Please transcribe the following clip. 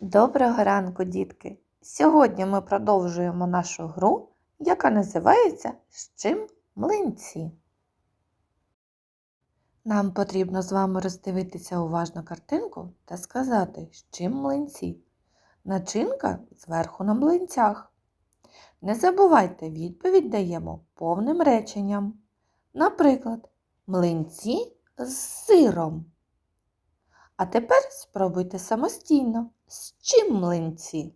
Доброго ранку, дітки! Сьогодні ми продовжуємо нашу гру, яка називається З чим млинці. Нам потрібно з вами роздивитися уважно картинку та сказати, з чим млинці. Начинка зверху на млинцях. Не забувайте, відповідь даємо повним реченням. Наприклад, млинці з сиром. А тепер спробуйте самостійно. З чим млинці?